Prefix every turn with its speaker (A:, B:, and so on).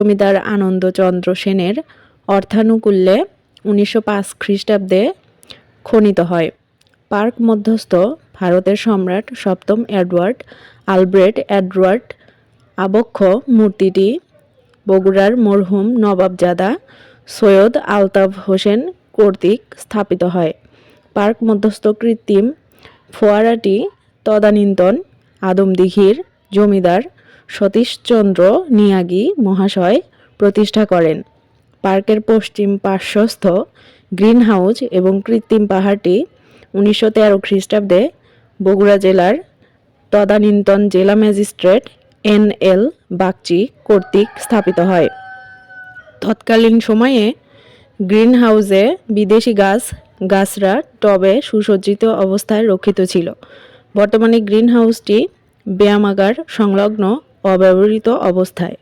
A: জমিদার আনন্দচন্দ্র সেনের অর্থানুকূল্যে উনিশশো পাঁচ খ্রিস্টাব্দে খনিত হয়। পার্ক মধ্যস্থ ভারতের সম্রাট সপ্তম এডওয়ার্ড আলব্রেট এডওয়ার্ড আবক্ষ মূর্তিটি বগুড়ার মরহুম নবাবজাদা সৈয়দ আলতাফ হোসেন কর্তৃক স্থাপিত হয়। পার্ক মধ্যস্থ কৃত্রিম ফোয়ারাটি তদানীন্তন আদমদিঘির জমিদার সতীশচন্দ্র নিয়াগি মহাশয় প্রতিষ্ঠা করেন। পার্কের পশ্চিম পার্শ্বস্থ গ্রিন হাউস এবং কৃত্রিম পাহাড়টি উনিশশো তেরো খ্রিস্টাব্দে বগুড়া জেলার তদানীন্তন জেলা ম্যাজিস্ট্রেট এন এল বাগচি কর্তৃক স্থাপিত হয়। তৎকালীন সময়ে গ্রিন হাউসে বিদেশি গাছ, গাছরা টবে সুসজ্জিত অবস্থায় রক্ষিত ছিল। বর্তমানে গ্রিন হাউসটি ব্যায়ামাগার সংলগ্ন অব্যবহৃত অবস্থায়।